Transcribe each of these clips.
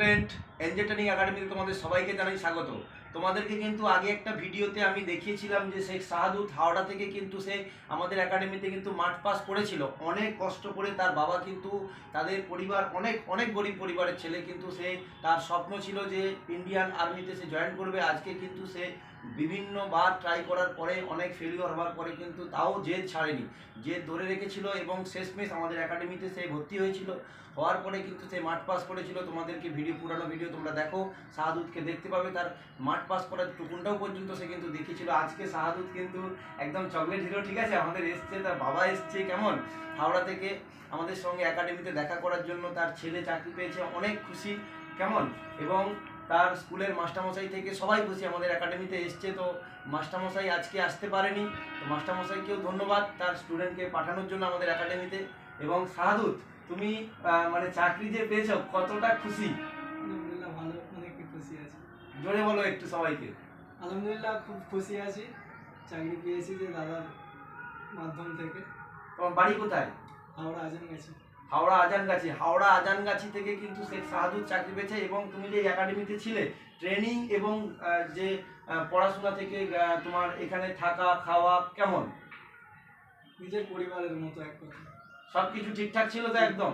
Student training একাডেমিতে তোমাদের সবাইকে জানাই স্বাগত। তোমাদেরকে কিন্তু আগে একটা ভিডিওতে আমি দেখিয়েছিলাম যে শেখ শাহাদুত হাওড়া থেকে কিন্তু সে আমাদের একাডেমিতে কিন্তু মাঠ পাস করেছিল। অনেক কষ্ট করে তার বাবা কিন্তু তাদের পরিবার, অনেক অনেক গরিব পরিবারের ছেলে কিন্তু সে তার স্বপ্ন ছিল যে ইন্ডিয়ান আর্মিতে সে জয়েন করবে। আজকে কিন্তু সে বিভিন্নবার ট্রাই করার পরে, অনেক ফেলিওর হওয়ার পরে কিন্তু তাও জেদ ছাড়েনি। জেদ ধরে রেখেছিল এবং শেষমেশ আমাদের একাডেমিতে সে ভর্তি হয়েছিল। হওয়ার পরে কিন্তু সে মাঠ পাস করেছিল। তোমাদেরকে ভিডিও পুরানো ভিডিও তোমরা দেখো। শাহাদুতকে দেখতে পাবে তার মাঠ পাস করার টুকুনটাও পর্যন্ত সে কিন্তু দেখিয়েছিল। আজকে শাহাদুত কিন্তু একদম চকলেট হিরো ঠিক আছে? আমাদের এসছে, তার বাবা এসছে, কেমন? হাওড়া থেকে আমাদের সঙ্গে একাডেমিতে দেখা করার জন্য তার ছেলে চাকরি পেয়েছে। অনেক খুশি, কেমন? এবং তার স্কুলের মাস্টারমশাই থেকে সবাই খুশি আমাদের একাডেমিতে এসছে তো মাস্টারমশাই আজকে আসতে পারেনি। তো মাস্টারমশাইকেও ধন্যবাদ তার স্টুডেন্টকে পাঠানোর জন্য আমাদের একাডেমিতে। এবং শাহাদুত তুমি মানে চাকরি যে পেয়েছ কতটা খুশি? আলহামদুলিল্লাহ ভালো অনেক খুশি আছি। জোরে বলো একটু সবাইকে। আলহামদুলিল্লাহ খুব খুশি আছি। চাকরি পেয়েছি যে দাদার মাধ্যম থেকে। তোমার বাড়ি কোথায়? হাওড়া আজান গেছি। হাওড়া আজানগাছি হাওড়া আজানগাছি থেকে কিন্তু শেখ শাহাদুর চাকরি পেয়েছে এবং তুমি যে একাডেমিতে ছিলে ট্রেনিং এবং যে পড়াশোনা থেকে তোমার এখানে থাকা খাওয়া কেমন? নিজের পরিবারের মতো এক কথা। সব কিছু ঠিকঠাক ছিল তো একদম?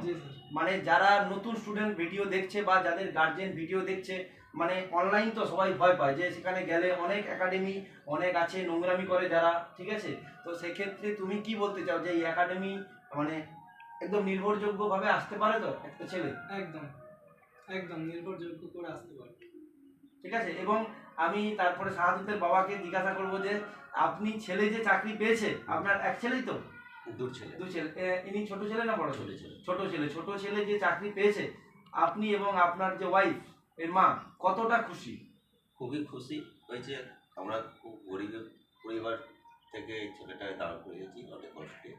মানে যারা নতুন স্টুডেন্ট ভিডিও দেখছে বা যাদের গার্জেন ভিডিও দেখছে মানে অনলাইন তো সবাই ভয় পায় যে সেখানে গেলে অনেক একাডেমি অনেক আছে নোংরামি করে যারা ঠিক আছে? তো সেক্ষেত্রে তুমি কি বলতে চাও যে এই একাডেমি মানে একদম নির্ভরযোগ্যভাবে আসতে পারে তো একটা ছেলে? একদম একদম নির্ভরযোগ্য করে আসতে পারে। ঠিক আছে এবং আমি তারপরে শাহাদুতের বাবাকে জিজ্ঞাসা করব যে আপনি ছেলে যে চাকরি পেয়েছে আপনার এক ছেলেই তো? দূর ছেলে। দু ছেলে। ইনি ছোট ছেলে না বড় ছেলে? ছেলে। ছোট ছেলে। ছোট ছেলে যে চাকরি পেয়েছে আপনি এবং আপনার যে ওয়াইফ এর মা কতটা খুশি? খুবই খুশি হয়েছে। আমরা খুব গরিব পরিবার থেকে এই ছেলেটাকে দাঁড় করিয়েছি অনেক কষ্টে।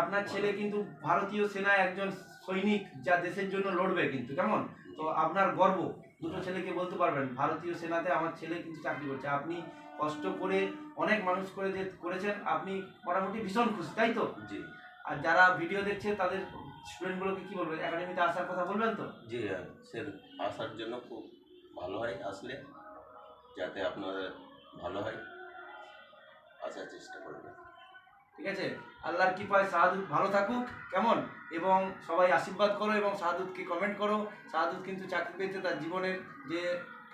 আপনার ছেলে কিন্তু ভারতীয় সেনায় একজন সৈনিক যা দেশের জন্য লড়বে কিন্তু কেমন? তো আপনার গর্ব দুটো ছেলেকে বলতে পারবেন ভারতীয় সেনাতে আমার ছেলে কিন্তু চাকরি করছে। আপনি কষ্ট করে অনেক মানুষ করে যে করেছেন আপনি মোটামুটি ভীষণ খুশি তাই তো? জি। আর যারা ভিডিও দেখছে তাদের স্টুডেন্টগুলোকে কি বলবেন? একাডেমিতে আসার কথা বলবেন তো? জি সে আসার জন্য খুব ভালো হয় আসলে যাতে আপনার ভালো হয় আসার চেষ্টা করবেন। ঠিক আছে? আল্লাহর কৃপায় শাহাদুত ভালো থাকুক, কেমন? এবং সবাই আশীর্বাদ করো এবং শাহাদুতকে কমেন্ট করো। শাহাদুত কিন্তু চাকরি পেয়েছে তার জীবনের যে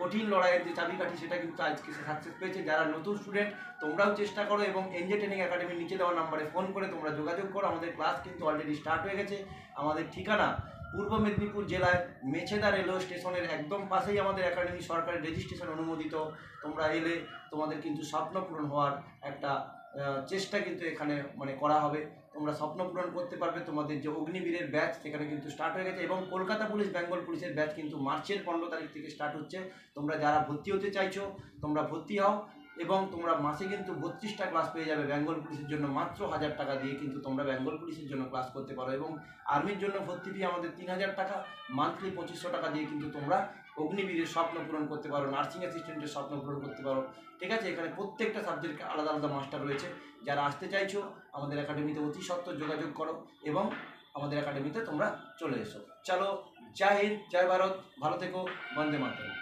কঠিন লড়াইয়ের যে চাবিকাঠি, সেটা কিন্তু আজকে সে সাকসেস পেয়েছে। যারা নতুন স্টুডেন্ট তোমরাও চেষ্টা করো এবং এনজে ট্রেনিং একাডেমির নিচে দেওয়া নাম্বারে ফোন করে তোমরা যোগাযোগ করো। আমাদের ক্লাস কিন্তু অলরেডি স্টার্ট হয়ে গেছে। আমাদের ঠিকানা পূর্ব মেদিনীপুর জেলায় মেছেদা রেলওয়ে স্টেশনের একদম পাশেই আমাদের একাডেমি সরকারি রেজিস্ট্রেশন অনুমোদিত। তোমরা এলে তোমাদের কিন্তু স্বপ্ন পূরণ হওয়ার একটা চেষ্টা কিন্তু এখানে মানে করা হবে। তোমরা স্বপ্ন পূরণ করতে পারবে। তোমাদের যে অগ্নিবীরের ব্যাচ সেখানে কিন্তু স্টার্ট হয়ে গেছে এবং কলকাতা পুলিশ, বেঙ্গল পুলিশের ব্যাচ কিন্তু মার্চের পনেরো তারিখ থেকে স্টার্ট হচ্ছে। তোমরা যারা ভর্তি হতে চাইছো, তোমরা ভর্তি হও। এবং তোমরা মাসে কিন্তু বত্রিশটা ক্লাস পেয়ে যাবে বেঙ্গল পুলিশের জন্য মাত্র হাজার টাকা দিয়ে কিন্তু তোমরা বেঙ্গল পুলিশের জন্য ক্লাস করতে পারো এবং আর্মির জন্য ভর্তি ফি আমাদের তিন হাজার টাকা মান্থলি পঁচিশশো টাকা দিয়ে কিন্তু তোমরা অগ্নিবীরের স্বপ্ন পূরণ করতে পারো নার্সিং অ্যাসিস্ট্যান্টের স্বপ্ন পূরণ করতে পারো। ঠিক আছে, এখানে প্রত্যেকটা সাবজেক্ট আলাদা আলাদা মাস্টার রয়েছে। যারা আসতে চাইছো, আমাদের একাডেমিতে অতি সত্ত্বর যোগাযোগ করো এবং আমাদের একাডেমিতে তোমরা চলে এসো। চলো, জয় হিন্দ, জয় ভারত, ভালো থেকো, বন্দে মাতরম।